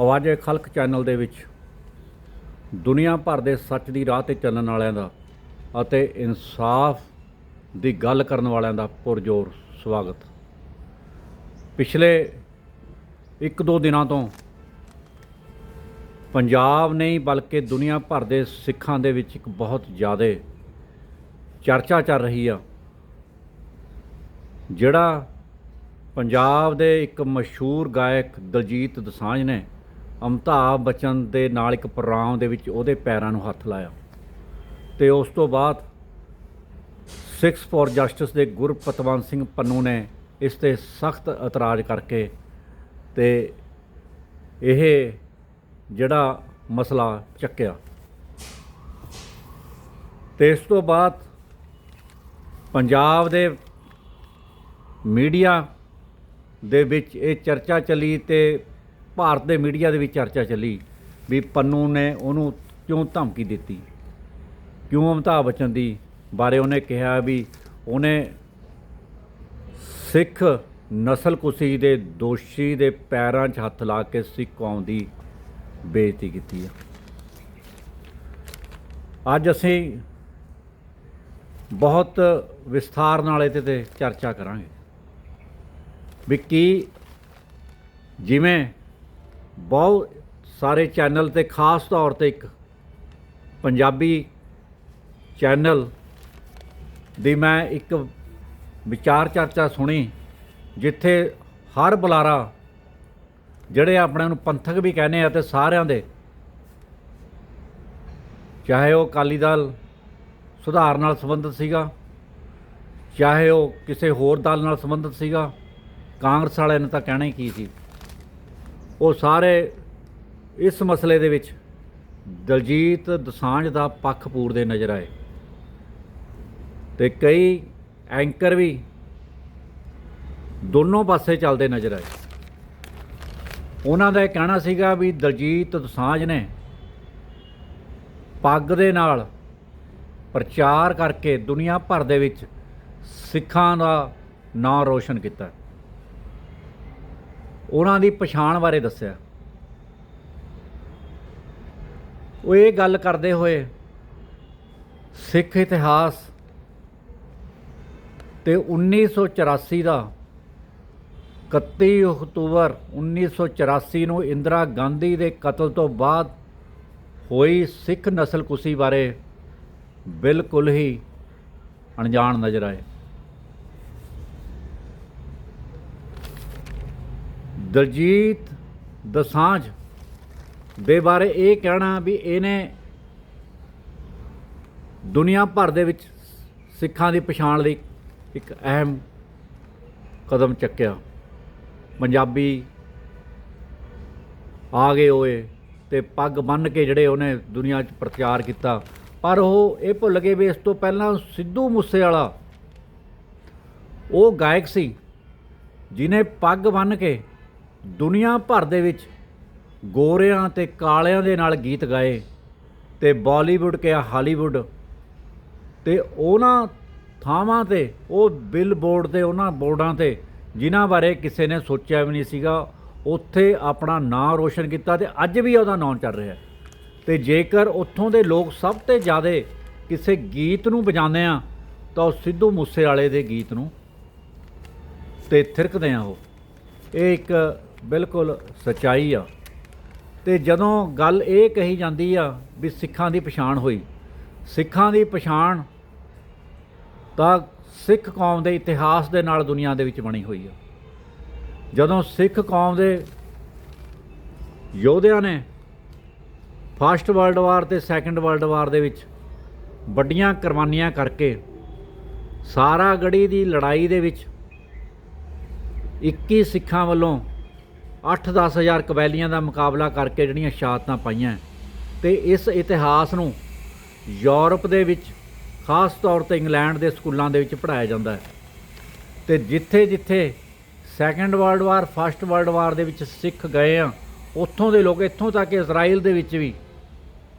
ਆਵਾਜ ਖਲਕ ਚੈਨਲ ਦੇ ਵਿੱਚ। ਦੁਨੀਆ ਭਰ ਦੇ ਸੱਚ ਦੀ ਰਾਹ ਤੇ ਚੱਲਣ ਵਾਲਿਆਂ ਦਾ ਅਤੇ ਇਨਸਾਫ ਦੀ ਗੱਲ ਕਰਨ ਵਾਲਿਆਂ ਦਾ ਪੁਰਜੋਰ ਸਵਾਗਤ। ਪਿਛਲੇ ਇੱਕ ਦੋ ਦਿਨਾਂ ਤੋਂ ਪੰਜਾਬ ਨਹੀਂ, ਬਲਕਿ ਦੁਨੀਆ ਭਰ ਦੇ ਸਿੱਖਾਂ ਦੇ ਵਿੱਚ ਇੱਕ ਬਹੁਤ ਜ਼ਿਆਦਾ ਚਰਚਾ ਚੱਲ ਰਹੀ ਆ। ਜਿਹੜਾ ਪੰਜਾਬ ਦੇ ਇੱਕ ਮਸ਼ਹੂਰ ਗਾਇਕ ਦਲਜੀਤ ਦਸਾਂਝ ਨੇ ਅਮਿਤਾਭ ਬੱਚਨ ਦੇ ਨਾਲ ਇੱਕ ਪ੍ਰੋਗਰਾਮ ਦੇ ਵਿੱਚ ਉਹਦੇ ਪੈਰਾਂ ਨੂੰ ਹੱਥ ਲਾਇਆ। ਤੇ ਉਸ ਤੋਂ ਬਾਅਦ ਸਿਕਸ ਫॉर ਜਸਟਿਸ ਦੇ ਗੁਰਪਤਵੰਤ ਸਿੰਘ ਪੰਨੂ ਨੇ ਇਸ ਤੇ ਸਖਤ ਇਤਰਾਜ਼ ਕਰਕੇ ਤੇ ਇਹ ਜਿਹੜਾ ਮਸਲਾ ਚੱਕਿਆ। ਤੇ ਇਸ ਤੋਂ ਬਾਅਦ ਪੰਜਾਬ ਦੇ ਮੀਡੀਆ ਦੇ ਵਿੱਚ ਇਹ ਚਰਚਾ ਚੱਲੀ ਤੇ ਭਾਰਤ ਦੇ ਮੀਡੀਆ ਦੇ ਵਿੱਚ ਚਰਚਾ ਚੱਲੀ ਵੀ ਪੰਨੂ ਨੇ ਉਹਨੂੰ ਕਿਉਂ ਧਮਕੀ ਦਿੱਤੀ? ਕਿਉਂ ਅਮਿਤਾਭ ਬੱਚਨ ਦੀ ਬਾਰੇ ਉਹਨੇ ਕਿਹਾ ਵੀ ਉਹਨੇ ਸਿੱਖ ਨਸਲਕੁਸ਼ੀ ਦੇ ਦੋਸ਼ੀ ਦੇ ਪੈਰਾਂ 'ਚ ਹੱਥ ਲਾ ਕੇ ਸਿੱਖ ਕੌਮ ਦੀ ਬੇਇੱਜ਼ਤੀ ਕੀਤੀ ਆ। ਅੱਜ ਅਸੀਂ ਬਹੁਤ ਵਿਸਥਾਰ ਨਾਲ ਇਹਦੇ ਤੇ ਚਰਚਾ ਕਰਾਂਗੇ ਵੀ ਕੀ ਜਿਵੇਂ ਬਹੁਤ ਸਾਰੇ ਚੈਨਲ ਤੇ ਖਾਸ ਤੌਰ ਤੇ ਇੱਕ ਪੰਜਾਬੀ ਚੈਨਲ ਦੀ ਮੈਂ ਇੱਕ ਵਿਚਾਰ ਚਰਚਾ ਸੁਣੀ, ਜਿੱਥੇ ਹਰ ਬੁਲਾਰਾ ਜਿਹੜੇ ਆਪਣੇ ਨੂੰ ਪੰਥਕ ਵੀ ਕਹਿੰਦੇ ਆ ਤੇ ਸਾਰਿਆਂ ਦੇ, ਚਾਹੇ ਉਹ ਅਕਾਲੀ ਦਲ ਸੁਧਾਰ ਨਾਲ ਸੰਬੰਧਿਤ ਸੀਗਾ, ਚਾਹੇ ਉਹ ਕਿਸੇ ਹੋਰ ਦਲ ਨਾਲ ਸੰਬੰਧਿਤ ਸੀਗਾ, ਕਾਂਗਰਸ ਵਾਲਿਆਂ ਨੇ ਤਾਂ ਕਹਿਣਾ ਹੀ ਕੀ ਸੀ। ਉਹ ਸਾਰੇ ਇਸ ਮਸਲੇ ਦੇ ਵਿੱਚ ਦਲਜੀਤ ਦਸਾਂਝ ਦਾ ਪੱਖ ਪੂਰਦੇ ਨਜ਼ਰ ਆਏ। ਤੇ ਕਈ ਐਂਕਰ ਵੀ ਦੋਨੋਂ ਪਾਸੇ ਚੱਲਦੇ ਨਜ਼ਰ ਆਏ। ਉਹਨਾਂ ਦਾ ਇਹ ਕਹਿਣਾ ਸੀਗਾ ਵੀ ਦਲਜੀਤ ਦਸਾਂਝ ਨੇ ਪੱਗ ਦੇ ਨਾਲ ਪ੍ਰਚਾਰ ਕਰਕੇ ਦੁਨੀਆ ਭਰ ਦੇ ਵਿੱਚ ਸਿੱਖਾਂ ਦਾ ਨਾਂ ਰੋਸ਼ਨ ਕੀਤਾ। ਉਹਨਾਂ ਦੀ ਪਛਾਣ ਬਾਰੇ ਦੱਸਿਆ। ਉਹ ਇਹ ਗੱਲ ਕਰਦੇ ਹੋਏ ਸਿੱਖ ਇਤਿਹਾਸ ਤੇ 1984 ਦਾ 31 ਅਕਤੂਬਰ 1984 ਨੂੰ ਇੰਦਰਾ ਗਾਂਧੀ ਦੇ ਕਤਲ ਤੋਂ ਬਾਅਦ ਹੋਈ ਸਿੱਖ ਨਸਲਕੁਸ਼ੀ ਬਾਰੇ ਬਿਲਕੁਲ ਹੀ ਅਣਜਾਣ ਨਜ਼ਰ ਆਏ। ਦਲਜੀਤ ਦਸਾਂਝ ਦੇ ਬਾਰੇ ਇਹ ਕਹਿਣਾ ਵੀ ਇਹਨੇ ਦੁਨੀਆ ਭਰ ਦੇ ਵਿੱਚ ਸਿੱਖਾਂ ਦੀ ਪਛਾਣ ਲਈ ਇੱਕ ਅਹਿਮ ਕਦਮ ਚੱਕਿਆ। ਪੰਜਾਬੀ ਆ ਗਏ ਹੋਏ ਤੇ ਪੱਗ ਬੰਨ੍ਹ ਕੇ ਜਿਹੜੇ ਉਹਨੇ ਦੁਨੀਆ 'ਚ ਪ੍ਰਚਾਰ ਕੀਤਾ। ਪਰ ਉਹ ਇਹ ਭੁੱਲ ਗਏ ਵੀ ਇਸ ਤੋਂ ਪਹਿਲਾਂ ਸਿੱਧੂ ਮੂਸੇਵਾਲਾ ਉਹ ਗਾਇਕ ਸੀ ਜਿਨੇ ਪੱਗ ਬੰਨ੍ਹ ਕੇ ਦੁਨੀਆ ਭਰ ਦੇ ਵਿੱਚ ਗੋਰਿਆਂ ਤੇ ਕਾਲਿਆਂ ਦੇ ਨਾਲ ਗੀਤ ਗਾਏ ਤੇ ਬਾਲੀਵੁੱਡ ਕਿਹਾ ਹਾਲੀਵੁੱਡ ਤੇ ਉਹਨਾਂ ਥਾਵਾਂ ਤੇ, ਉਹ ਬਿਲਬੋਰਡ ਤੇ, ਉਹਨਾਂ ਬੋਰਡਾਂ ਤੇ ਜਿਨ੍ਹਾਂ ਬਾਰੇ ਕਿਸੇ ਨੇ ਸੋਚਿਆ ਵੀ ਨਹੀਂ ਸੀਗਾ, ਉੱਥੇ ਆਪਣਾ ਨਾਂ ਰੋਸ਼ਨ ਕੀਤਾ ਤੇ ਅੱਜ ਵੀ ਉਹਦਾ ਨਾਂ ਚੱਲ ਰਿਹਾ ਤੇ ਜੇਕਰ ਉੱਥੋਂ ਦੇ ਲੋਕ ਸਭ ਤੋਂ ਜ਼ਿਆਦਾ ਕਿਸੇ ਗੀਤ ਨੂੰ ਵਜਾਉਂਦੇ ਆ, ਤਾਂ ਉਹ ਸਿੱਧੂ ਮੂਸੇ ਵਾਲੇ ਦੇ ਗੀਤ ਨੂੰ ਤੇ ਥਿਰਕਦੇ ਆ ਉਹ। ਇਹ ਇੱਕ ਬਿਲਕੁਲ ਸਚਾਈ ਆ। ਤੇ ਜਦੋਂ ਗੱਲ ਇਹ ਕਹੀ ਜਾਂਦੀ ਆ ਵੀ ਸਿੱਖਾਂ ਦੀ ਪਛਾਣ ਹੋਈ, ਸਿੱਖਾਂ ਦੀ ਪਛਾਣ ਤਾਂ ਸਿੱਖ ਕੌਮ ਦੇ ਇਤਿਹਾਸ ਦੇ ਨਾਲ ਦੁਨੀਆ ਦੇ ਵਿੱਚ ਬਣੀ ਹੋਈ ਆ। ਜਦੋਂ ਸਿੱਖ ਕੌਮ ਦੇ ਯੋਧਿਆਂ ਨੇ ਫਸਟ ਵਰਲਡ ਵਾਰ ਤੇ ਸੈਕੰਡ ਵਰਲਡ ਵਾਰ ਦੇ ਵਿੱਚ ਵੱਡੀਆਂ ਕੁਰਬਾਨੀਆਂ ਕਰਕੇ ਸਾਰਾ ਗੜੀ ਦੀ ਲੜਾਈ ਦੇ ਵਿੱਚ 21 ਸਿੱਖਾਂ ਵੱਲੋਂ 8-10 ਹਜ਼ਾਰ ਕਬੈਲੀਆਂ ਦਾ ਮੁਕਾਬਲਾ ਕਰਕੇ ਜਿਹੜੀਆਂ ਸ਼ਹਾਦਤਾਂ ਪਾਈਆਂ। ਤੇ ਇਸ ਇਤਿਹਾਸ ਨੂੰ ਯੂਰਪ ਦੇ ਵਿੱਚ, ਖਾਸ ਤੌਰ ਤੇ ਇੰਗਲੈਂਡ ਦੇ ਸਕੂਲਾਂ ਦੇ ਵਿੱਚ ਪੜ੍ਹਾਇਆ ਜਾਂਦਾ ਹੈ। ਤੇ ਜਿੱਥੇ ਜਿੱਥੇ second world war, first world war ਦੇ ਵਿੱਚ ਸਿੱਖ ਗਏ ਆ, ਉੱਥੋਂ ਦੇ ਲੋਕ, ਇੱਥੋਂ ਤੱਕ ਇਜ਼ਰਾਈਲ ਦੇ ਵਿੱਚ ਵੀ,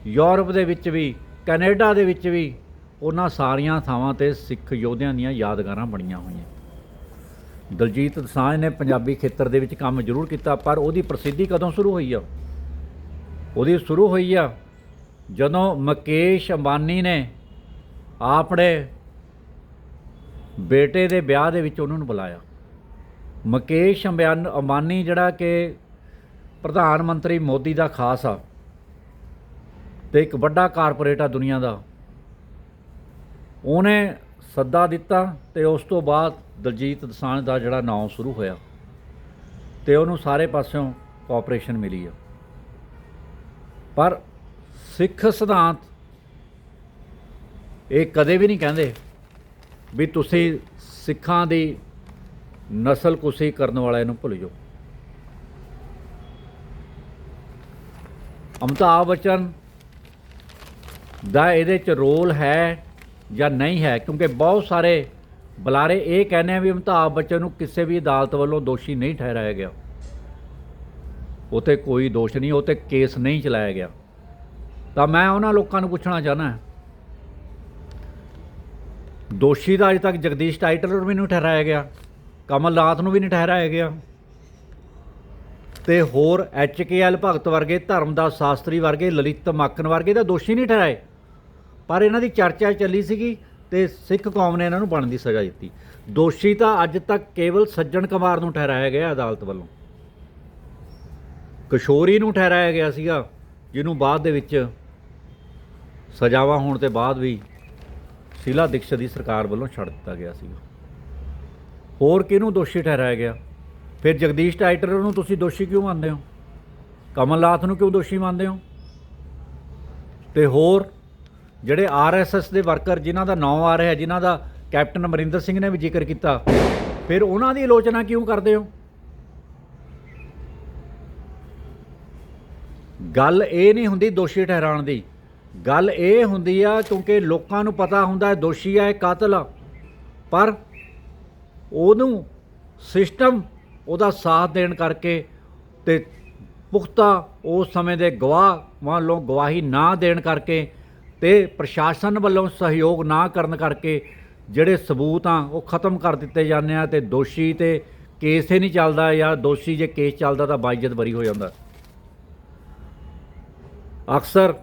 ਯੂਰਪ ਦੇ ਵਿੱਚ ਵੀ, ਕੈਨੇਡਾ ਦੇ ਵਿੱਚ ਵੀ, ਉਹਨਾਂ ਸਾਰੀਆਂ ਥਾਵਾਂ ਤੇ ਸਿੱਖ ਯੋਧਿਆਂ ਦੀਆਂ ਯਾਦਗਾਰਾਂ ਬਣੀਆਂ ਹੋਈਆਂ। ਦਲਜੀਤ ਦੋਸਾਂਝ ਨੇ ਪੰਜਾਬੀ ਖੇਤਰ ਦੇ ਵਿੱਚ ਕੰਮ ਜ਼ਰੂਰ ਕੀਤਾ, ਪਰ ਉਹਦੀ ਪ੍ਰਸਿੱਧੀ ਕਦੋਂ ਸ਼ੁਰੂ ਹੋਈ ਆ? ਉਹਦੀ ਸ਼ੁਰੂ ਹੋਈ ਆ ਜਦੋਂ ਮੁਕੇਸ਼ ਅੰਬਾਨੀ ਨੇ ਆਪਣੇ ਬੇਟੇ ਦੇ ਵਿਆਹ ਦੇ ਵਿੱਚ ਉਹਨਾਂ ਨੂੰ ਬੁਲਾਇਆ। ਮੁਕੇਸ਼ ਅੰਬਾਨ- ਅੰਬਾਨੀ ਜਿਹੜਾ ਕਿ ਪ੍ਰਧਾਨ ਮੰਤਰੀ ਮੋਦੀ ਦਾ ਖਾਸ ਆ ਤੇ ਇੱਕ ਵੱਡਾ ਕਾਰਪੋਰੇਟ ਆ ਦੁਨੀਆ ਦਾ, ਉਹਨੇ ਸੱਦਾ ਦਿੱਤਾ ਤੇ ਉਸ ਤੋਂ ਬਾਅਦ ਦਲਜੀਤ ਦਸਾਂਝ ਦਾ ਜਿਹੜਾ ਨਾਮ ਸ਼ੁਰੂ ਹੋਇਆ ਤੇ ਉਹਨੂੰ ਸਾਰੇ ਪਾਸਿਓਂ ਕੋਆਪਰੇਸ਼ਨ ਮਿਲੀ ਆ। ਪਰ ਸਿੱਖ ਸਿਧਾਂਤ ਇਹ ਕਦੇ ਵੀ ਨਹੀਂ ਕਹਿੰਦੇ ਵੀ ਤੁਸੀਂ ਸਿੱਖਾਂ ਦੀ ਨਸਲ ਕੁਸ਼ੀ ਕਰਨ ਵਾਲਿਆਂ ਨੂੰ ਭੁੱਲ ਜਾਓ। ਅਮਿਤਾਭ ਬੱਚਨ ਦਾ ਇਹਦੇ ਚ ਰੋਲ ਹੈ ਜਾਂ ਨਹੀਂ ਹੈ, ਕਿਉਂਕਿ ਬਹੁਤ ਸਾਰੇ ਬੁਲਾਰੇ ਇਹ ਕਹਿੰਦੇ ਆ ਵੀ ਅਮਿਤਾਭ ਬੱਚਨ ਨੂੰ ਕਿਸੇ ਵੀ ਅਦਾਲਤ ਵੱਲੋਂ ਦੋਸ਼ੀ ਨਹੀਂ ਠਹਿਰਾਇਆ ਗਿਆ। ਉਤੇ ਕੋਈ ਦੋਸ਼ ਨਹੀਂ ਉਤੇ ਕੇਸ ਨਹੀਂ ਚਲਾਇਆ ਗਿਆ। ਤਾਂ ਮੈਂ ਉਹਨਾਂ ਲੋਕਾਂ ਨੂੰ ਪੁੱਛਣਾ ਚਾਹਨਾ ਦੋਸ਼ੀ ਦਾ ਅਜੇ ਤੱਕ ਜਗਦੀਸ਼ ਟਾਈਟਲਰ ਵੀ ਨਹੀਂ ਠਹਿਰਾਇਆ ਗਿਆ ਕਮਲਨਾਥ ਨੂੰ ਵੀ ਨਹੀਂ ਠਹਿਰਾਇਆ ਗਿਆ। ਤੇ ਹੋਰ ਐਚਕੇਐਲ ਭਗਤ ਵਰਗੇ, ਧਰਮਦਾਸ ਸ਼ਾਸਤਰੀ ਵਰਗੇ, ਲਲਿਤ ਮਾਕਨ ਵਰਗੇ ਤਾਂ ਦੋਸ਼ੀ ਨਹੀਂ ਠਹਿਰਾਏ। ਪਰ ਇਹਨਾਂ ਦੀ ਚਰਚਾ ਚੱਲੀ ਸੀਗੀ ਤੇ ਸਿੱਖ ਕੌਮ ਨੇ ਇਹਨਾਂ ਨੂੰ ਬਣਨ ਦੀ ਸਜ਼ਾ ਦਿੱਤੀ। ਦੋਸ਼ੀ ਤਾਂ ਅੱਜ ਤੱਕ ਕੇਵਲ ਸੱਜਣ ਕੁਮਾਰ ਨੂੰ ਠਹਿਰਾਇਆ ਗਿਆ ਅਦਾਲਤ ਵੱਲੋਂ। ਕਿਸ਼ੋਰੀ ਨੂੰ ਠਹਿਰਾਇਆ ਗਿਆ ਸੀਗਾ, ਜਿਹਨੂੰ ਬਾਅਦ ਦੇ ਵਿੱਚ ਸਜ਼ਾਵਾਂ ਹੋਣ ਤੇ ਬਾਅਦ ਵੀ ਸ਼ੀਲਾ ਦੀਕਸ਼ਤ ਦੀ ਸਰਕਾਰ ਵੱਲੋਂ ਛੱਡ ਦਿੱਤਾ ਗਿਆ ਸੀਗਾ। ਹੋਰ ਕਿਹਨੂੰ ਦੋਸ਼ੀ ਠਹਿਰਾਇਆ ਗਿਆ? ਫਿਰ ਜਗਦੀਸ਼ ਟਾਈਟਰ ਨੂੰ ਤੁਸੀਂ ਦੋਸ਼ੀ ਕਿਉਂ ਮੰਨਦੇ ਹੋ? ਕਮਲਨਾਥ ਨੂੰ ਕਿਉਂ ਦੋਸ਼ੀ ਮੰਨਦੇ ਹੋ? ਤੇ ਹੋਰ ਜਿਹੜੇ ਆਰਐਸਐਸ ਦੇ ਵਰਕਰ ਜਿਨ੍ਹਾਂ ਦਾ ਨਾਮ ਆ ਰਿਹਾ, ਜਿਨ੍ਹਾਂ ਦਾ ਕੈਪਟਨ ਅਮਰਿੰਦਰ ਸਿੰਘ ਨੇ ਵੀ ਜ਼ਿਕਰ ਕੀਤਾ, ਫਿਰ ਉਹਨਾਂ ਦੀ ਆਲੋਚਨਾ ਕਿਉਂ ਕਰਦੇ ਹੋ? ਗੱਲ ਇਹ ਨਹੀਂ ਹੁੰਦੀ ਦੋਸ਼ੀ ਠਹਿਰਾਉਣ ਦੀ। ਗੱਲ ਇਹ ਹੁੰਦੀ ਆ, ਕਿਉਂਕਿ ਲੋਕਾਂ ਨੂੰ ਪਤਾ ਹੁੰਦਾ ਹੈ ਦੋਸ਼ੀ ਆ ਇਹ ਕਾਤਲ ਆ। ਪਰ ਉਹਨੂੰ ਸਿਸਟਮ ਉਹਦਾ ਸਾਥ ਦੇਣ ਕਰਕੇ ਤੇ ਪੁਖਤਾ ਉਸ ਸਮੇਂ ਦੇ ਗਵਾਹ ਵੱਲੋਂ ਗਵਾਹੀ ਨਾ ਦੇਣ ਕਰਕੇ ਤੇ ਪ੍ਰਸ਼ਾਸਨ ਵੱਲੋਂ ਸਹਿਯੋਗ ਨਾ ਕਰਨ ਕਰਕੇ ਜਿਹੜੇ ਸਬੂਤ ਆ, ਉਹ ਖਤਮ ਕਰ ਦਿੱਤੇ ਜਾਂਦੇ ਆ ਤੇ ਦੋਸ਼ੀ ਤੇ ਕੇਸ ਹੀ ਨਹੀਂ ਚੱਲਦਾ ਜਾਂ ਦੋਸ਼ੀ ਜੇ ਕੇਸ ਚੱਲਦਾ ਤਾਂ ਬਾਈਜਤ ਬਰੀ ਹੋ ਜਾਂਦਾ। ਅਕਸਰ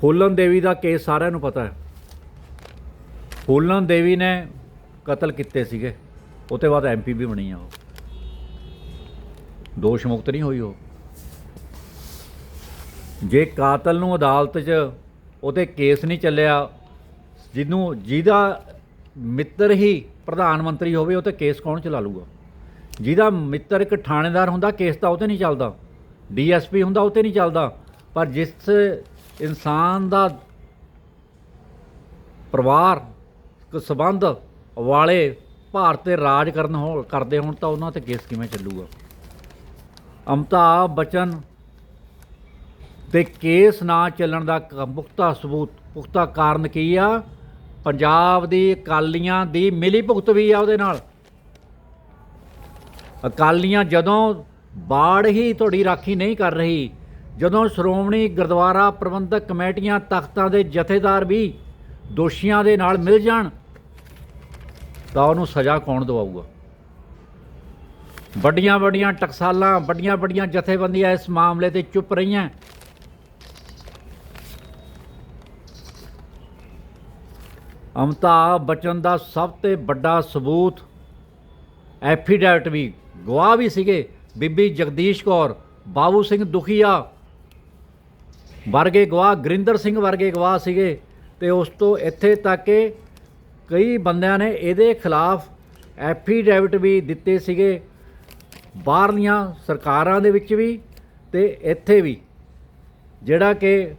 ਫੂਲਨ ਦੇਵੀ ਦਾ ਕੇਸ ਸਾਰਿਆਂ ਨੂੰ ਪਤਾ ਹੈ। ਫੂਲਨ ਦੇਵੀ ਨੇ ਕਤਲ ਕੀਤੇ ਸੀਗੇ, ਉਹ ਤੋਂ ਬਾਅਦ ਐਮਪੀ ਵੀ ਬਣੀ ਆ ਉਹ। ਦੋਸ਼ ਮੁਕਤ ਨਹੀਂ ਹੋਈ ਉਹ। ਜੇ ਕਾਤਲ ਨੂੰ ਅਦਾਲਤ 'ਚ ਉਹਤੇ ਕੇਸ ਨਹੀਂ ਚੱਲਿਆ, ਜਿਹਨੂੰ, ਜਿਹਦਾ ਮਿੱਤਰ ਹੀ ਪ੍ਰਧਾਨ ਮੰਤਰੀ ਹੋਵੇ, ਉਹ ਤੇ ਕੇਸ ਕੌਣ ਚਲਾ ਲੂਗਾ? ਜਿਹਦਾ ਮਿੱਤਰ ਇੱਕ ਥਾਣੇਦਾਰ ਹੁੰਦਾ, ਕੇਸ ਤਾਂ ਉਹ ਤੇ ਨਹੀਂ ਚੱਲਦਾ। ਡੀਐਸਪੀ ਹੁੰਦਾ ਉਹ ਤੇ ਨਹੀਂ ਚੱਲਦਾ। ਪਰ ਜਿਸ ਇਨਸਾਨ ਦਾ ਪਰਿਵਾਰ ਕੋ ਸਬੰਧ ਵਾਲੇ ਭਾਰਤ ਤੇ ਰਾਜ ਕਰਨ ਹੋ ਕਰਦੇ ਹੋਣ ਤਾਂ ਉਹਨਾਂ ਤੇ ਕੇਸ ਕਿਵੇਂ ਚੱਲੂਗਾ? ਅਮਤਾਬ ਬਚਨ ਤੇ ਕੇਸ ਨਾ ਚੱਲਣ ਦਾ ਕ- ਪੁਖਤਾ ਸਬੂਤ, ਪੁਖਤਾ ਕਾਰਨ ਕੀ ਆ? ਪੰਜਾਬ ਦੀ ਅਕਾਲੀਆਂ ਦੀ ਮਿਲੀ ਭੁਗਤ ਵੀ ਆ ਉਹਦੇ ਨਾਲ। ਅਕਾਲੀਆਂ ਜਦੋਂ ਬਾੜ ਹੀ ਤੁਹਾਡੀ ਰਾਖੀ ਨਹੀਂ ਕਰ ਰਹੀ, ਜਦੋਂ ਸ਼੍ਰੋਮਣੀ ਗੁਰਦੁਆਰਾ ਪ੍ਰਬੰਧਕ ਕਮੇਟੀਆਂ ਤਖਤਾਂ ਦੇ ਜਥੇਦਾਰ ਵੀ ਦੋਸ਼ੀਆਂ ਦੇ ਨਾਲ ਮਿਲ ਜਾਣ, ਤਾਂ ਉਹਨੂੰ ਸਜ਼ਾ ਕੌਣ ਦਵਾਊਗਾ? ਵੱਡੀਆਂ ਵੱਡੀਆਂ ਟਕਸਾਲਾਂ ਵੱਡੀਆਂ ਵੱਡੀਆਂ ਜਥੇਬੰਦੀਆਂ ਇਸ ਮਾਮਲੇ ਤੇ ਚੁੱਪ ਰਹੀਆਂ। ਅਮਿਤਾਭ ਬਚਨ ਦਾ ਸਭ ਤੋਂ ਵੱਡਾ ਸਬੂਤ ਐਫੀਡੈਵਿਟ ਵੀ, ਗਵਾਹ ਵੀ ਸੀਗੇ। ਬੀਬੀ ਜਗਦੀਸ਼ ਕੌਰ, ਬਾਬੂ ਸਿੰਘ ਦੁਖੀਆ ਵਰਗੇ ਗਵਾਹ, ਗੁਰਿੰਦਰ ਸਿੰਘ ਵਰਗੇ ਗਵਾਹ ਸੀਗੇ ਤੇ ਉਸ ਤੋਂ ਇੱਥੇ ਤੱਕ ਕਿ ਕਈ ਬੰਦਿਆਂ ਨੇ ਇਹਦੇ ਖਿਲਾਫ ਐਫੀਡੈਵਿਟ ਵੀ ਦਿੱਤੇ ਸੀਗੇ। ਬਾਹਰਲੀਆਂ ਸਰਕਾਰਾਂ ਦੇ ਵਿੱਚ ਵੀ ਤੇ ਇੱਥੇ ਵੀ। ਜਿਹੜਾ ਕਿ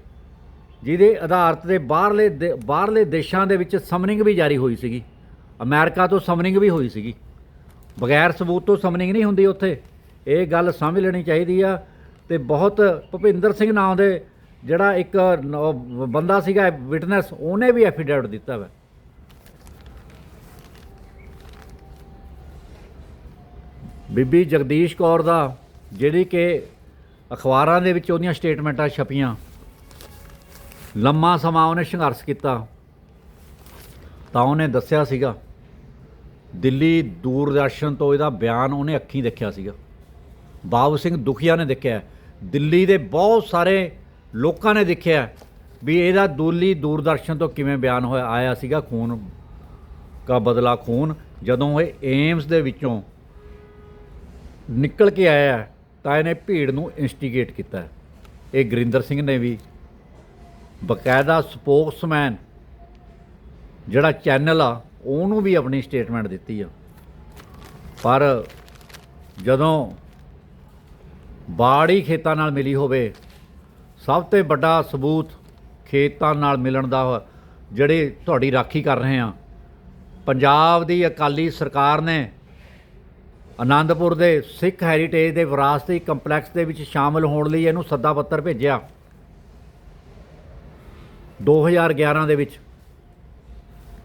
ਜਿਹਦੇ ਆਧਾਰ ਤੇ ਬਾਹਰਲੇ ਦੇ- ਬਾਹਰਲੇ ਦੇਸ਼ਾਂ ਦੇ ਵਿੱਚ ਸਮਨਿੰਗ ਵੀ ਜਾਰੀ ਹੋਈ ਸੀਗੀ। ਅਮਰੀਕਾ ਤੋਂ ਸਮਨਿੰਗ ਵੀ ਹੋਈ ਸੀਗੀ। ਬਗੈਰ ਸਬੂਤ ਤੋਂ ਸਮਨਿੰਗ ਨਹੀਂ ਹੁੰਦੀ ਉੱਥੇ। ਇਹ ਗੱਲ ਸਮਝ ਲੈਣੀ ਚਾਹੀਦੀ ਆ ਤੇ ਬਹੁਤ ਭੁਪਿੰਦਰ ਸਿੰਘ ਨਾਮ ਦੇ ਜਿਹੜਾ ਇੱਕ ਬੰਦਾ ਸੀਗਾ, ਵਿਟਨੈਸ, ਉਹਨੇ ਵੀ ਐਫੀਡੇਵਿਟ ਦਿੱਤਾ ਵਾ। ਬੀਬੀ ਜਗਦੀਸ਼ ਕੌਰ ਦਾ ਜਿਹੜੀ ਕਿ ਅਖਬਾਰਾਂ ਦੇ ਵਿੱਚ ਉਹਦੀਆਂ ਸਟੇਟਮੈਂਟਾਂ ਛਪੀਆਂ। ਲੰਮਾ ਸਮਾਂ ਉਹਨੇ ਸੰਘਰਸ਼ ਕੀਤਾ। ਤਾਂ ਉਹਨੇ ਦੱਸਿਆ ਸੀਗਾ, ਦਿੱਲੀ ਦੂਰਦਰਸ਼ਨ ਤੋਂ ਇਹਦਾ ਬਿਆਨ ਉਹਨੇ ਅੱਖੀਂ ਦੇਖਿਆ ਸੀਗਾ। ਬਾਬੂ ਸਿੰਘ ਦੁਖੀਆ ਨੇ ਦੇਖਿਆ। ਦਿੱਲੀ ਦੇ ਬਹੁਤ ਸਾਰੇ ਲੋਕਾਂ ਨੇ ਦੇਖਿਆ ਵੀ ਇਹਦਾ ਦੂਲੀ ਦੂਰਦਰਸ਼ਨ ਤੋਂ ਕਿਵੇਂ ਬਿਆਨ ਹੋਇਆ, ਆਇਆ ਸੀਗਾ ਖੂਨ ਕਾ ਬਦਲਾ ਖੂਨ। ਜਦੋਂ ਇਹ ਏਮਸ ਦੇ ਵਿੱਚੋਂ ਨਿਕਲ ਕੇ ਆਇਆ, ਤਾਂ ਇਹਨੇ ਭੀੜ ਨੂੰ ਇਨਸਟੀਗੇਟ ਕੀਤਾ। ਇਹ ਗੁਰਿੰਦਰ ਸਿੰਘ ਨੇ ਵੀ ਬਕਾਇਦਾ ਸਪੋਕਸਮੈਨ ਜਿਹੜਾ ਚੈਨਲ ਆ, ਉਹਨੂੰ ਵੀ ਆਪਣੀ ਸਟੇਟਮੈਂਟ ਦਿੱਤੀ ਆ। ਪਰ ਜਦੋਂ ਬਾੜੀ ਖੇਤਾਂ ਨਾਲ ਮਿਲੀ ਹੋਵੇ, ਸਭ ਤੋਂ ਵੱਡਾ ਸਬੂਤ ਖੇਤਾਂ ਨਾਲ ਮਿਲਣ ਦਾ ਜਿਹੜੇ ਤੁਹਾਡੀ ਰਾਖੀ ਕਰ ਰਹੇ ਆ। ਪੰਜਾਬ ਦੀ ਅਕਾਲੀ ਸਰਕਾਰ ਨੇ ਆਨੰਦਪੁਰ ਦੇ ਸਿੱਖ ਹੈਰੀਟੇਜ ਦੇ ਵਿਰਾਸਤੀ ਕੰਪਲੈਕਸ ਦੇ ਵਿੱਚ ਸ਼ਾਮਲ ਹੋਣ ਲਈ ਇਹਨੂੰ ਸੱਦਾ ਪੱਤਰ ਭੇਜਿਆ। 2011 ਦੇ ਵਿੱਚ।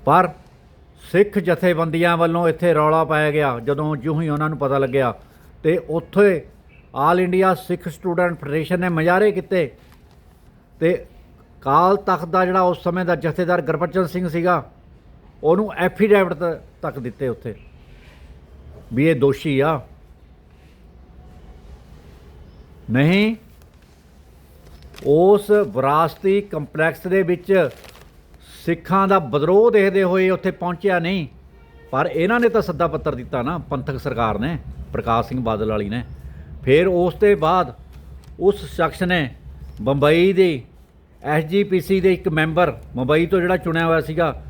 ਪਰ ਸਿੱਖ ਜਥੇਬੰਦੀਆਂ ਵੱਲੋਂ ਇੱਥੇ ਰੌਲਾ ਪਾਇਆ ਗਿਆ, ਜਦੋਂ ਜਿਉਂ ਹੀ ਉਹਨਾਂ ਨੂੰ ਪਤਾ ਲੱਗਿਆ ਤੇ ਉੱਥੇ all India Sikh student federation ਨੇ ਮਜ਼ਾਰੇ ਕੀਤੇ ਤੇ ਕਾਲ ਤਖਤ ਦਾ ਜਿਹੜਾ ਉਸ ਸਮੇਂ ਦਾ ਜਥੇਦਾਰ ਗੁਰਬਚਨ ਸਿੰਘ ਸੀਗਾ, ਉਹਨੂੰ ਐਫੀਡੈਵਿਟ ਤੱਕ ਦਿੱਤੇ ਉੱਥੇ ਵੀ ਇਹ ਦੋਸ਼ੀ ਆ। ਨਹੀਂ ਉਸ ਵਿਰਾਸਤੀ ਕੰਪਲੈਕਸ ਦੇ ਵਿੱਚ ਸਿੱਖਾਂ ਦਾ ਵਿਦਰੋਹ ਦੇਖਦੇ ਹੋਏ ਉੱਥੇ ਪਹੁੰਚਿਆ ਨਹੀਂ। ਪਰ ਇਹਨਾਂ ਨੇ ਤਾਂ ਸੱਦਾ ਪੱਤਰ ਦਿੱਤਾ ਨਾ, ਪੰਥਕ ਸਰਕਾਰ ਨੇ, ਪ੍ਰਕਾਸ਼ ਸਿੰਘ ਬਾਦਲ ਵਾਲੀ ਨੇ। ਫਿਰ ਉਸ ਤੋਂ ਬਾਅਦ ਉਸ ਸ਼ਖਸ ਨੇ ਬੰਬਈ ਦੀ ਐਸਜੀਪੀਸੀ ਦੇ ਇੱਕ ਮੈਂਬਰ ਮੁੰਬਈ ਤੋਂ ਜਿਹੜਾ ਚੁਣਿਆ ਹੋਇਆ ਸੀਗਾ,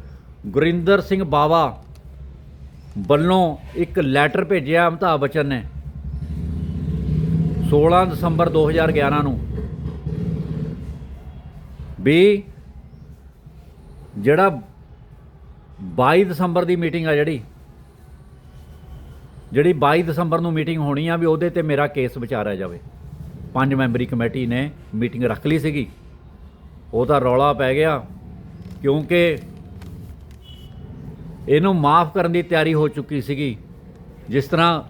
ਗੁਰਿੰਦਰ ਸਿੰਘ ਬਾਵਾ ਵੱਲੋਂ ਇੱਕ ਲੈਟਰ ਭੇਜਿਆ ਅਮਿਤਾਭ ਬੱਚਨ ਨੇ। 16 ਦਸੰਬਰ 2011 ਨੂੰ ਵੀ ਜਿਹੜਾ 22 ਦਸੰਬਰ ਦੀ ਮੀਟਿੰਗ ਆ ਜਿਹੜੀ ਜਿਹੜੀ 22 ਦਸੰਬਰ ਨੂੰ ਮੀਟਿੰਗ ਹੋਣੀ ਆ ਵੀ ਉਹਦੇ ਤੇ ਮੇਰਾ ਕੇਸ ਵਿਚਾਰਿਆ ਜਾਵੇ। ਪੰਜ ਮੈਂਬਰੀ ਕਮੇਟੀ ਨੇ ਮੀਟਿੰਗ ਰੱਖ ਲਈ ਸੀਗੀ। ਉਹ ਤਾਂ ਰੌਲਾ ਪੈ ਗਿਆ ਕਿਉਂਕਿ ਇਹਨੂੰ ਮਾਫ ਕਰਨ ਦੀ ਤਿਆਰੀ ਹੋ ਚੁੱਕੀ ਸੀਗੀ। ਜਿਸ ਤਰ੍ਹਾਂ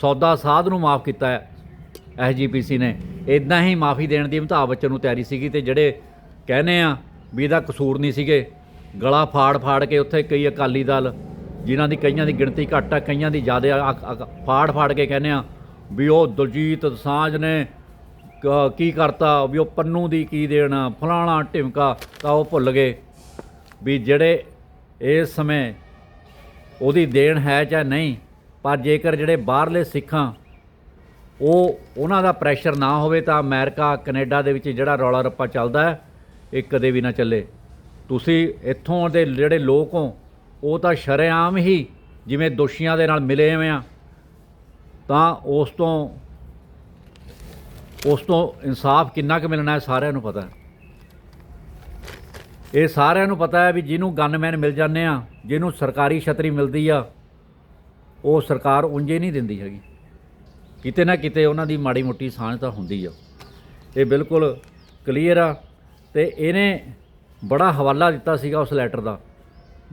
ਸੌਦਾ ਸਾਧ ਨੂੰ ਮਾਫ ਕੀਤਾ ਹੈ ਐਸਜੀਪੀਸੀ ਨੇ ਇਦਾਂ ਹੀ ਮਾਫੀ ਦੇਣ ਦੀ ਅਮਿਤਾਭ ਬੱਚਨ ਨੂੰ ਤਿਆਰੀ ਸੀਗੀ ਤੇ ਜਿਹੜੇ ਕਹਿੰਦੇ ਆ ਵੀ ਇਹਦਾ ਕਸੂਰ ਨਹੀਂ ਸੀਗੇ। ਗਲਾ ਫਾੜ ਫਾੜ ਕੇ ਉੱਥੇ ਕਈ ਅਕਾਲੀ ਦਲ, ਜਿਨ੍ਹਾਂ ਦੀ ਕਈਆਂ ਦੀ ਗਿਣਤੀ ਘੱਟ ਆ, ਕਈਆਂ ਦੀ ਜ਼ਿਆਦਾ ਆ- ਫਾੜ ਫਾੜ ਕੇ ਕਹਿੰਦੇ ਆ ਵੀ ਉਹ ਦਲਜੀਤ ਸਾਂਝ ਨੇ ਕ- ਕੀ ਕਰਤਾ, ਵੀ ਉਹ ਪੰਨੂ ਦੀ ਕੀ ਦੇਣਾ, ਫਲਾਣਾ ਢਿਮਕਾ, ਤਾਂ ਉਹ ਭੁੱਲ ਗਏ। ਵੀ ਜਿਹੜੇ ਇਸ ਸਮੇਂ ਉਹਦੀ ਦੇਣ ਹੈ ਜਾਂ ਨਹੀਂ, ਪਰ ਜੇਕਰ ਜਿਹੜੇ ਬਾਹਰਲੇ ਸਿੱਖਾਂ ਉਹ ਉਹਨਾਂ ਦਾ ਪ੍ਰੈਸ਼ਰ ਨਾ ਹੋਵੇ ਤਾਂ ਅਮਰੀਕਾ, ਕੈਨੇਡਾ ਦੇ ਵਿੱਚ ਜਿਹੜਾ ਰੌਲਾ ਰੱਪਾ ਚੱਲਦਾ ਹੈ ਇਹ ਕਦੇ ਵੀ ਨਾ ਚੱਲੇ। ਤੁਸੀਂ ਇੱਥੋਂ ਦੇ ਜਿਹੜੇ ਲੋਕ ਹੋ, ਉਹ ਤਾਂ ਸ਼ਰੇਆਮ ਹੀ ਜਿਵੇਂ ਦੋਸ਼ੀਆਂ ਦੇ ਨਾਲ ਮਿਲੇ ਹੋਏ ਆ। ਤਾਂ ਉਸ ਤੋਂ ਉਸ ਤੋਂ ਇਨਸਾਫ ਕਿੰਨਾ ਕੁ ਮਿਲਣਾ ਹੈ ਸਾਰਿਆਂ ਨੂੰ ਪਤਾ ਹੈ। ਇਹ ਸਾਰਿਆਂ ਨੂੰ ਪਤਾ ਹੈ ਵੀ ਜਿਹਨੂੰ ਗਨਮੈਨ ਮਿਲ ਜਾਂਦੇ ਆ, ਜਿਹਨੂੰ ਸਰਕਾਰੀ ਛਤਰੀ ਮਿਲਦੀ ਆ, ਉਹ ਸਰਕਾਰ ਉਂਝੇ ਨਹੀਂ ਦਿੰਦੀ ਹੈਗੀ। ਕਿਤੇ ਨਾ ਕਿਤੇ ਉਹਨਾਂ ਦੀ ਮਾੜੀ ਮੋਟੀ ਸਾਂਝ ਤਾਂ ਹੁੰਦੀ ਆ। ਇਹ ਬਿਲਕੁਲ ਕਲੀਅਰ ਆ। ਤੇ ਇਹਨੇ ਬੜਾ ਹਵਾਲਾ ਦਿੱਤਾ ਸੀਗਾ ਉਸ ਲੈਟਰ ਦਾ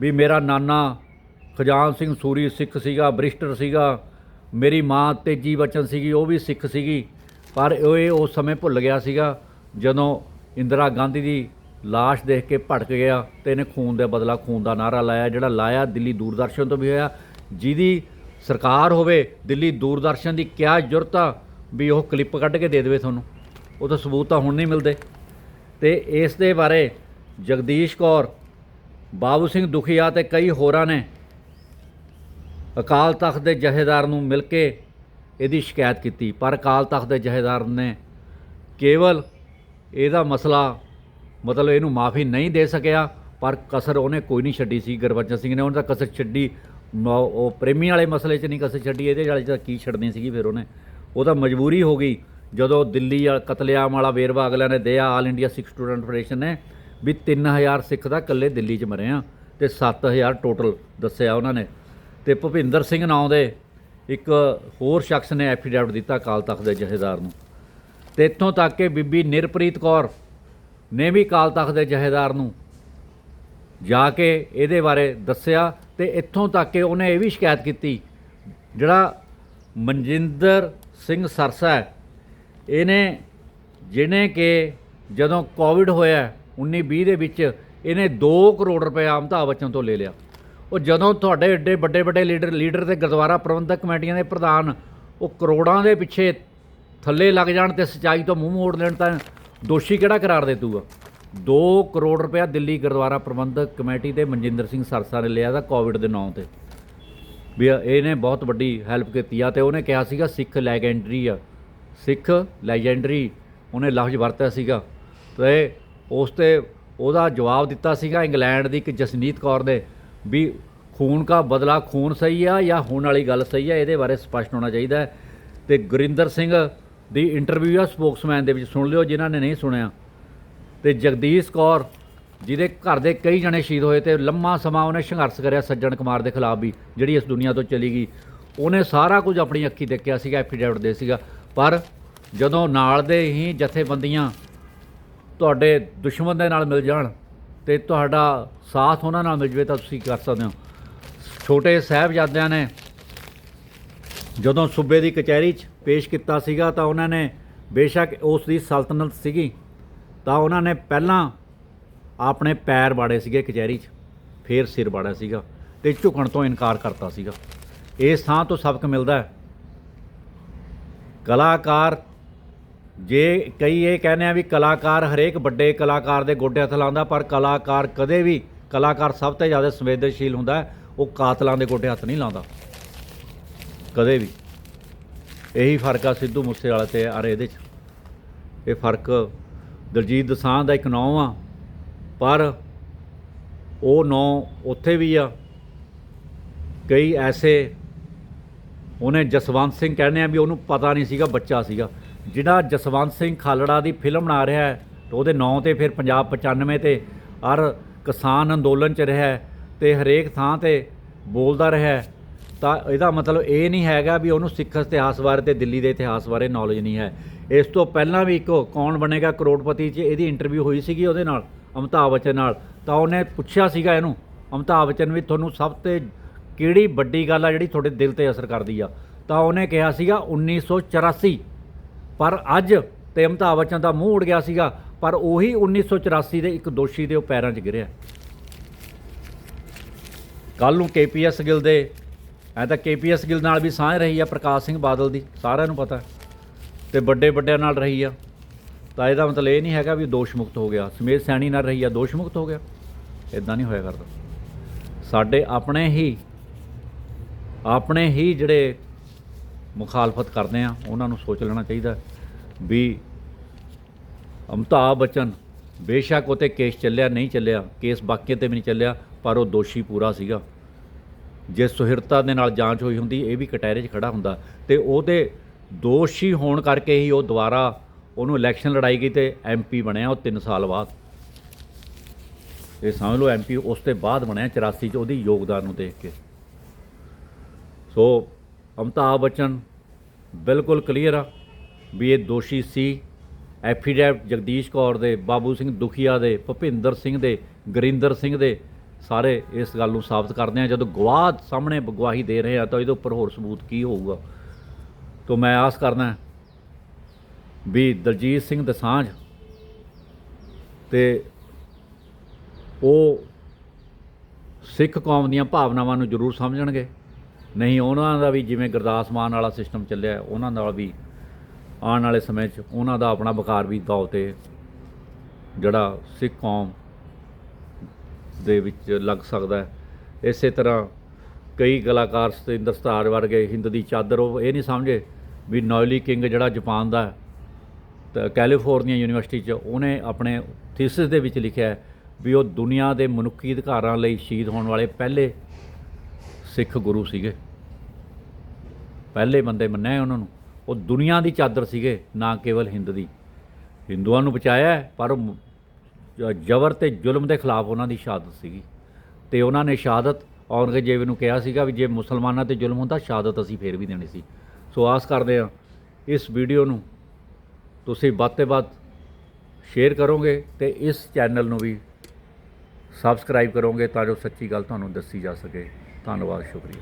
ਵੀ ਮੇਰਾ ਨਾਨਾ ਖਜਾਨ ਸਿੰਘ ਸੂਰੀ ਸਿੱਖ ਸੀਗਾ, ਬ੍ਰਿਸ਼ਟਰ ਸੀਗਾ, ਮੇਰੀ ਮਾਂ ਤੇਜੀ ਬਚਨ ਸੀਗੀ, ਉਹ ਵੀ ਸਿੱਖ ਸੀਗੀ। ਪਰ ਉਹ ਇਹ ਉਸ ਸਮੇਂ ਭੁੱਲ ਗਿਆ ਸੀਗਾ ਜਦੋਂ ਇੰਦਰਾ ਗਾਂਧੀ ਦੀ ਲਾਸ਼ ਦੇਖ ਕੇ ਭਟਕ ਗਿਆ ਤੇ ਇਹਨੇ ਖੂਨ ਦੇ ਬਦਲਾ ਖੂਨ ਦਾ ਨਾਰਾ ਲਾਇਆ, ਜਿਹੜਾ ਲਾਇਆ ਦਿੱਲੀ ਦੂਰਦਰਸ਼ਨ ਤੋਂ ਵੀ ਹੋਇਆ। ਜਿਹਦੀ ਸਰਕਾਰ ਹੋਵੇ, ਦਿੱਲੀ ਦੂਰਦਰਸ਼ਨ ਦੀ ਕਿਆ ਜ਼ਰੂਰਤ ਆ ਵੀ ਉਹ ਕਲਿੱਪ ਕੱਢ ਕੇ ਦੇ ਦੇਵੇ ਤੁਹਾਨੂੰ। ਉਹ ਤਾਂ ਸਬੂਤ ਤਾਂ ਹੁਣ ਨਹੀਂ ਮਿਲਦੇ। ਤੇ ਇਸ ਦੇ ਬਾਰੇ ਜਗਦੀਸ਼ ਕੌਰ, ਬਾਬੂ ਸਿੰਘ ਦੁਖੀਆ ਤੇ ਕਈ ਹੋਰਾਂ ਨੇ ਅਕਾਲ ਤਖਤ ਦੇ ਜਥੇਦਾਰ ਨੂੰ ਮਿਲ ਕੇ ਇਹਦੀ ਸ਼ਿਕਾਇਤ ਕੀਤੀ। ਪਰ ਅਕਾਲ ਤਖਤ ਦੇ ਜਥੇਦਾਰ ਨੇ ਕੇਵਲ ਇਹਦਾ ਮਸਲਾ ਮਤਲਬ ਇਹਨੂੰ ਮਾਫੀ ਨਹੀਂ ਦੇ ਸਕਿਆ, ਪਰ ਕਸਰ ਉਹਨੇ ਕੋਈ ਨਹੀਂ ਛੱਡੀ ਸੀ। ਗੁਰਬਚਨ ਸਿੰਘ ਨੇ ਉਹਨਾਂ ਦਾ ਕਸਰ ਛੱਡੀ। ਮ- ਉਹ ਪ੍ਰੇਮੀ ਵਾਲੇ ਮਸਲੇ 'ਚ ਨਹੀਂ ਕਸਰ ਛੱਡੀ, ਇਹਦੇ ਵਾਲੇ 'ਚ ਤਾਂ ਕੀ ਛੱਡਣੀ ਸੀਗੀ ਫਿਰ ਉਹਨੇ। ਉਹ ਤਾਂ ਮਜਬੂਰੀ ਹੋ ਗਈ। ਜਦੋਂ ਦਿੱਲੀ ਵਾਲਾ ਕਤਲੇਆਮ ਵਾਲਾ ਵੇਰਵਾ ਅਗਲਿਆਂ ਨੇ ਦਿਆ all India Sikh student federation ਨੇ ਵੀ 3000 ਸਿੱਖ ਦਾ ਇਕੱਲੇ ਦਿੱਲੀ 'ਚ ਮਰੇ ਆ ਤੇ 7000 ਟੋਟਲ ਦੱਸਿਆ ਉਹਨਾਂ ਨੇ। ਤੇ ਭੁਪਿੰਦਰ ਸਿੰਘ ਨਾਂ ਦੇ ਇੱਕ ਹੋਰ ਸ਼ਖਸ ਨੇ ਐਫੀਡੈਵਿਟ ਦਿੱਤਾ ਅਕਾਲ ਤਖਤ ਦੇ ਜਥੇਦਾਰ ਨੂੰ। ਤੇ ਇੱਥੋਂ ਤੱਕ ਕਿ ਬੀਬੀ ਨਿਰਪ੍ਰੀਤ ਕੌਰ ਨੇ ਵੀ ਅਕਾਲ ਤਖਤ ਦੇ ਜਥੇਦਾਰ ਨੂੰ ਜਾ ਕੇ ਇਹਦੇ ਬਾਰੇ ਦੱਸਿਆ ਤੇ ਇੱਥੋਂ ਤੱਕ ਕਿ ਉਹਨੇ ਇਹ ਵੀ ਸ਼ਿਕਾਇਤ ਕੀਤੀ ਜਿਹੜਾ ਮਨਜਿੰਦਰ ਸਿੰਘ ਸਰਸਾ ਹੈ, ਇਹਨੇ ਜਿਹਨੇ ਕਿ ਜਦੋਂ ਕੋਵਿਡ ਹੋਇਆ 19 20 ਦੇ ਵਿੱਚ, ਇਹਨੇ 2 ਕਰੋੜ ਰੁਪਏ ਅਮਿਤਾਭ ਬੱਚਨ ਤੋਂ ਲੈ ਲਿਆ। ਉਹ ਜਦੋਂ ਤੁਹਾਡੇ ਏਡੇ ਵੱਡੇ ਵੱਡੇ ਲੀਡਰ ਲੀਡਰ ਤੇ ਗੁਰਦੁਆਰਾ ਪ੍ਰਬੰਧਕ ਕਮੇਟੀਆਂ ਦੇ ਪ੍ਰਧਾਨ, ਉਹ ਕਰੋੜਾਂ ਦੇ ਪਿੱਛੇ ਥੱਲੇ ਲੱਗ ਜਾਣ ਤੇ ਸਚਾਈ ਤੋਂ ਮੂੰਹ ਮੋੜ ਲੈਣ ਤਾਂ ਦੋਸ਼ੀ ਕਿਹੜਾ ਕਰਾਰ ਦੇ ਦੂਗਾ? 2 ਕਰੋੜ ਰੁਪਇਆ ਦਿੱਲੀ ਗੁਰਦੁਆਰਾ ਪ੍ਰਬੰਧਕ ਕਮੇਟੀ ਦੇ ਮਨਜਿੰਦਰ ਸਿੰਘ ਸਰਸਾ ਨੇ ਲਿਆ ਦਾ ਕੋਵਿਡ ਦੇ ਨਾਂ ਤੇ। ਵੀ ਇਹਨੇ ਬਹੁਤ ਵੱਡੀ ਹੈਲਪ ਕੀਤੀ ਆ ਤੇ ਉਹਨੇ ਕਿਹਾ ਸੀਗਾ ਸਿੱਖ ਲੈਜੈਂਡਰੀ ਆ। ਸਿੱਖ ਲੈਜੈਂਡਰੀ ਉਹਨੇ ਲਫ਼ਜ਼ ਵਰਤਿਆ ਸੀਗਾ ਤੇ ਉਸ ਤੇ ਉਹਦਾ ਜਵਾਬ ਦਿੱਤਾ ਸੀਗਾ ਇੰਗਲੈਂਡ ਦੀ ਇੱਕ ਜਸਨੀਤ ਕੌਰ ਨੇ ਵੀ ਖੂਨ ਕਾ ਬਦਲਾ ਖੂਨ ਸਹੀ ਆ ਜਾਂ ਹੋਣ ਵਾਲੀ ਗੱਲ ਸਹੀ ਆ, ਇਹਦੇ ਬਾਰੇ ਸਪਸ਼ਟ ਹੋਣਾ ਚਾਹੀਦਾ ਹੈ। ਤੇ ਗੁਰਿੰਦਰ ਸਿੰਘ ਦੀ ਇੰਟਰਵਿਊ ਆ ਸਪੋਕਸਮੈਨ ਦੇ ਵਿੱਚ, ਸੁਣ ਲਿਓ ਜਿਨ੍ਹਾਂ ਨੇ ਨਹੀਂ ਸੁਣਿਆ। ਤੇ ਜਗਦੀਸ਼ ਕੌਰ ਜਿਹਦੇ ਘਰ ਦੇ ਕਈ ਜਣੇ ਸ਼ਹੀਦ ਹੋਏ ਤੇ ਲੰਮਾ ਸਮਾਂ ਉਹਨੇ ਸੰਘਰਸ਼ ਕਰਿਆ ਸੱਜਣ ਕੁਮਾਰ ਦੇ ਖਿਲਾਫ ਵੀ, ਜਿਹੜੀ ਇਸ ਦੁਨੀਆ ਤੋਂ ਚਲੀ ਗਈ। ਉਹਨੇ ਸਾਰਾ ਕੁਝ ਆਪਣੀ ਅੱਖੀ ਦੇਖਿਆ ਸੀਗਾ ਐਫੀਡੇਵਿਟ ਦੇ ਸੀਗਾ। ਪਰ ਜਦੋਂ ਨਾਲ ਦੇ ਹੀ ਜਥੇਬੰਦੀਆਂ ਤੁਹਾਡੇ ਦੁਸ਼ਮਣ ਦੇ ਨਾਲ ਮਿਲ ਜਾਣ ਤੇ ਤੁਹਾਡਾ ਸਾਥ ਉਹਨਾਂ ਨਾਲ ਮਿਲ ਜਵੇ ਤਾਂ ਤੁਸੀਂ ਕਰ ਸਕਦੇ ਹੋ। ਛੋਟੇ ਸਾਹਿਬਜ਼ਾਦਿਆਂ ਨੇ ਜਦੋਂ ਸੂਬੇ ਦੀ ਕਚਹਿਰੀ 'ਚ ਪੇਸ਼ ਕੀਤਾ ਸੀਗਾ ਤਾਂ ਉਹਨਾਂ ਨੇ ਬੇਸ਼ੱਕ ਉਸ ਦੀ ਸਲਤਨਤ ਸੀਗੀ, ਤਾਂ ਉਹਨਾਂ ਨੇ ਪਹਿਲਾਂ ਆਪਣੇ ਪੈਰ ਵਾੜੇ ਸੀਗੇ ਕਚਹਿਰੀ 'ਚ, ਫਿਰ ਸਿਰ ਵਾੜਿਆ ਸੀਗਾ ਤੇ ਝੁਕਣ ਤੋਂ ਇਨਕਾਰ ਕਰਤਾ ਸੀਗਾ। ਇਸ ਥਾਂ ਤੋਂ ਸਬਕ ਮਿਲਦਾ ਹੈ ਕਲਾਕਾਰ, ਜੇ ਕਈ ਇਹ ਕਹਿੰਦੇ ਆ ਵੀ ਕਲਾਕਾਰ ਹਰੇਕ ਵੱਡੇ ਕਲਾਕਾਰ ਦੇ ਗੋਡੇ ਹੱਥ ਲਾਉਂਦਾ, ਪਰ ਕਲਾਕਾਰ ਕਦੇ ਵੀ ਕਲਾਕਾਰ ਸਭ ਤੋਂ ਜ਼ਿਆਦਾ ਸੰਵੇਦਨਸ਼ੀਲ ਹੁੰਦਾ ਉਹ ਕਾਤਲਾਂ ਦੇ ਗੋਡੇ ਹੱਥ ਨਹੀਂ ਲਾਉਂਦਾ। ਕਦੇ ਵੀ। ਇਹੀ ਫ਼ਰਕ ਆ ਸਿੱਧੂ ਮੂਸੇਵਾਲੇ ਤੇ ਅਰ ਇਹਦੇ 'ਚ। ਇਹ ਫ਼ਰਕ ਦਲਜੀਤ ਦਸਾਂਝ ਦਾ ਇੱਕ ਨਾਂ ਆ, ਪਰ ਉਹ ਨਾਂ ਉੱਥੇ ਵੀ ਆ। ਕਈ ਐਸੇ ਉਹਨੇ ਜਸਵੰਤ ਸਿੰਘ ਕਹਿੰਦੇ ਆ ਵੀ ਉਹਨੂੰ ਪਤਾ ਨਹੀਂ ਸੀਗਾ, ਬੱਚਾ ਸੀਗਾ। ਜਿਹੜਾ ਜਸਵੰਤ ਸਿੰਘ ਖਾਲੜਾ ਦੀ ਫਿਲਮ ਬਣਾ ਰਿਹਾ ਹੈ ਉਹਦੇ ਨਾਂ ਤੇ ਫਿਰ ਪੰਜਾਬ 95 ਤੇ ਅਰ ਕਿਸਾਨ ਅੰਦੋਲਨ ਚ ਰਿਹਾ ਹੈ ਤੇ ਹਰੇਕ ਥਾਂ ਤੇ ਬੋਲਦਾ ਰਿਹਾ ਤਾਂ ਇਹਦਾ ਮਤਲਬ ਇਹ ਨਹੀਂ ਹੈਗਾ ਵੀ ਉਹਨੂੰ ਸਿੱਖ ਇਤਿਹਾਸ ਬਾਰੇ ਤੇ ਦਿੱਲੀ ਦੇ ਇਤਿਹਾਸ ਬਾਰੇ ਨੌਲੇਜ ਨਹੀਂ ਹੈ। ਇਸ ਤੋਂ ਪਹਿਲਾਂ ਵੀ ਇੱਕ ਕੌਣ ਬਣੇਗਾ ਕਰੋੜਪਤੀ 'ਚ ਇਹਦੀ ਇੰਟਰਵਿਊ ਹੋਈ ਸੀਗੀ ਉਹਦੇ ਨਾਲ ਅਮਿਤਾਭ ਬੱਚਨ ਨਾਲ। ਤਾਂ ਉਹਨੇ ਪੁੱਛਿਆ ਸੀਗਾ ਇਹਨੂੰ ਅਮਿਤਾਭ ਬੱਚਨ ਵੀ ਤੁਹਾਨੂੰ ਸਭ 'ਤੇ ਕਿਹੜੀ ਵੱਡੀ ਗੱਲ ਆ ਜਿਹੜੀ ਤੁਹਾਡੇ ਦਿਲ ਤੇ ਅਸਰ ਕਰਦੀ ਆ? ਤਾਂ ਉਹਨੇ ਕਿਹਾ ਸੀਗਾ 1984 ਪਰ ਅੱਜ ਤੇ ਅਮਿਤਾਭ ਬੱਚਨ ਦਾ ਮੂੰਹ ਉੜ ਗਿਆ ਸੀਗਾ, ਪਰ ਉਹੀ 1984 ਦੇ ਇੱਕ ਦੋਸ਼ੀ ਦੇ ਉਹ ਪੈਰਾਂ 'ਚ ਗਿਰਿਆ। ਕੱਲ ਨੂੰ ਕੇਪੀਐਸ ਗਿੱਲ ਦੇ, ਐ ਤਾਂ ਕੇਪੀਐਸ ਗਿੱਲ ਨਾਲ ਵੀ ਸਾਂਝ ਰਹੀ ਆ ਪ੍ਰਕਾਸ਼ ਸਿੰਘ ਬਾਦਲ ਦੀ, ਸਾਰਿਆਂ ਨੂੰ ਪਤਾ। ਤੇ ਵੱਡੇ ਵੱਡਿਆਂ ਨਾਲ ਰਹੀ ਆ। ਤਾਂ ਇਹਦਾ ਮਤਲਬ ਇਹ ਨਹੀਂ ਹੈਗਾ ਵੀ ਦੋਸ਼ ਮੁਕਤ ਹੋ ਗਿਆ। ਸਮੇਤ ਸੈਣੀ ਨਾਲ ਰਹੀ ਆ ਦੋਸ਼ ਮੁਕਤ ਹੋ ਗਿਆ। ਇਦਾਂ ਨਹੀਂ ਹੋਇਆ ਕਰਦਾ। ਸਾਡੇ ਆਪਣੇ ਹੀ ਆਪਣੇ ਹੀ ਜਿਹੜੇ ਮੁਖਾਲਫਤ ਕਰਦੇ ਆ, ਉਹਨਾਂ ਨੂੰ ਸੋਚ ਲੈਣਾ ਚਾਹੀਦਾ ਵੀ ਅਮਿਤਾਭ ਬੱਚਨ ਬੇਸ਼ੱਕ ਉਹ 'ਤੇ ਕੇਸ ਚੱਲਿਆ, ਨਹੀਂ ਚੱਲਿਆ, ਕੇਸ ਬਾਕੀਆਂ ਤੇ ਵੀ ਨਹੀਂ ਚੱਲਿਆ, ਪਰ ਉਹ ਦੋਸ਼ੀ ਪੂਰਾ ਸੀਗਾ। ਜੇ ਸੁਹਿਰਤਾ ਦੇ ਨਾਲ ਜਾਂਚ ਹੋਈ ਹੁੰਦੀ, ਇਹ ਵੀ ਕਟਹਿਰੇ 'ਚ ਖੜਾ ਹੁੰਦਾ ਤੇ ਉਹਦੇ ਦੋਸ਼ੀ ਹੋਣ ਕਰਕੇ ਹੀ ਉਹ ਦੁਬਾਰਾ ਉਹਨੂੰ ਇਲੈਕਸ਼ਨ ਲੜਾਈ ਗਈ ਤੇ ਐਮਪੀ ਬਣਿਆ ਉਹ 3 ਸਾਲ ਬਾਅਦ। ਇਹ ਸਮਝ ਲਓ ਐਮਪੀ ਉਸ ਤੋਂ ਬਾਅਦ ਬਣਿਆ 84 ਚ ਉਹਦੀ ਯੋਗਦਾਨ ਨੂੰ ਦੇਖ ਕੇ। ਸੋ ਅਮਿਤਾਭ ਬੱਚਨ, ਬਿਲਕੁਲ ਕਲੀਅਰ ਆ ਵੀ ਇਹ ਦੋਸ਼ੀ ਸੀ। ਐਫੀਡੈਵਿਟ ਜਗਦੀਸ਼ ਕੌਰ ਦੇ, ਬਾਬੂ ਸਿੰਘ ਦੁਖੀਆ ਦੇ, ਭੁਪਿੰਦਰ ਸਿੰਘ ਦੇ, ਗੁਰਿੰਦਰ ਸਿੰਘ ਦੇ ਸਾਰੇ ਇਸ ਗੱਲ ਨੂੰ ਸਾਬਤ ਕਰਦੇ ਆ ਜਦੋਂ ਗਵਾਹ ਸਾਹਮਣੇ ਗਵਾਹੀ ਦੇ ਰਹੇ ਆ ਤਾਂ ਇਹਦੇ ਉੱਪਰ ਹੋਰ ਸਬੂਤ ਕੀ ਹੋਊਗਾ? ਤੋਂ ਮੈਂ ਆਸ ਕਰਦਾ ਵੀ ਦਲਜੀਤ ਸਿੰਘ ਦਸਾਂਝ ਤੇ ਉਹ ਸਿੱਖ ਕੌਮ ਦੀਆਂ ਭਾਵਨਾਵਾਂ ਨੂੰ ਜ਼ਰੂਰ ਸਮਝਣਗੇ। ਨਹੀਂ, ਉਹਨਾਂ ਦਾ ਵੀ ਜਿਵੇਂ ਗੁਰਦਾਸ ਮਾਨ ਵਾਲਾ ਸਿਸਟਮ ਚੱਲਿਆ, ਉਹਨਾਂ ਨਾਲ ਵੀ ਆਉਣ ਵਾਲੇ ਸਮੇਂ 'ਚ ਉਹਨਾਂ ਦਾ ਆਪਣਾ ਵਕਾਰ ਵੀ ਦਾਅ ਤੇ ਜਿਹੜਾ ਸਿੱਖ ਕੌਮ ਦੇ ਵਿੱਚ ਲੱਗ ਸਕਦਾ ਹੈ। ਇਸੇ ਤਰ੍ਹਾਂ ਕਈ ਕਲਾਕਾਰ ਸਤਿੰਦਰ ਸਤਾਰ ਵਰਗੇ, ਹਿੰਦ ਦੀ ਚਾਦਰ, ਉਹ ਇਹ ਨਹੀਂ ਸਮਝੇ ਵੀ ਨੋਇਲੀ ਕਿੰਗ ਜਿਹੜਾ ਜਾਪਾਨ ਦਾ ਤਾਂ ਕੈਲੀਫੋਰਨੀਆ ਯੂਨੀਵਰਸਿਟੀ 'ਚ ਉਹਨੇ ਆਪਣੇ ਥੀਸਿਸ ਦੇ ਵਿੱਚ ਲਿਖਿਆ ਵੀ ਉਹ ਦੁਨੀਆ ਦੇ ਮਨੁੱਖੀ ਅਧਿਕਾਰਾਂ ਲਈ ਸ਼ਹੀਦ ਹੋਣ ਵਾਲੇ ਪਹਿਲੇ ਸਿੱਖ ਗੁਰੂ ਸੀਗੇ। ਪਹਿਲੇ ਬੰਦੇ ਮੰਨਿਆ ਉਹਨਾਂ ਨੂੰ। ਉਹ ਦੁਨੀਆ ਦੀ ਚਾਦਰ ਸੀਗੇ, ਨਾ ਕੇਵਲ ਹਿੰਦ ਦੀ। ਹਿੰਦੂਆਂ ਨੂੰ ਬਚਾਇਆ ਪਰ ਉਹ ਜ਼ਬਰ ਤੇ ਜ਼ੁਲਮ ਦੇ ਖਿਲਾਫ ਉਹਨਾਂ ਦੀ ਸ਼ਹਾਦਤ ਸੀਗੀ। ਤੇ ਉਹਨਾਂ ਨੇ ਸ਼ਹਾਦਤ ਔਰੰਗਜ਼ੇਬ ਨੂੰ ਕਿਹਾ ਸੀਗਾ ਵੀ ਜੇ ਮੁਸਲਮਾਨਾਂ ਤੇ ਜ਼ੁਲਮ ਹੁੰਦਾ, ਸ਼ਹਾਦਤ ਅਸੀਂ ਫੇਰ ਵੀ ਦੇਣੀ ਸੀ। ਸੋ ਆਸ ਕਰਦੇ ਹਾਂ, ਇਸ ਵੀਡੀਓ ਨੂੰ ਤੁਸੀਂ ਵੱਧ ਤੋਂ ਵੱਧ ਸ਼ੇਅਰ ਕਰੋਗੇ ਤੇ ਇਸ ਚੈਨਲ ਨੂੰ ਵੀ ਸਬਸਕ੍ਰਾਈਬ ਕਰੋਗੇ ਤਾਂ ਜੋ ਸੱਚੀ ਗੱਲ ਤੁਹਾਨੂੰ ਦੱਸੀ ਜਾ ਸਕੇ। ਧੰਨਵਾਦ ਸ਼ੁਕਰੀਆ।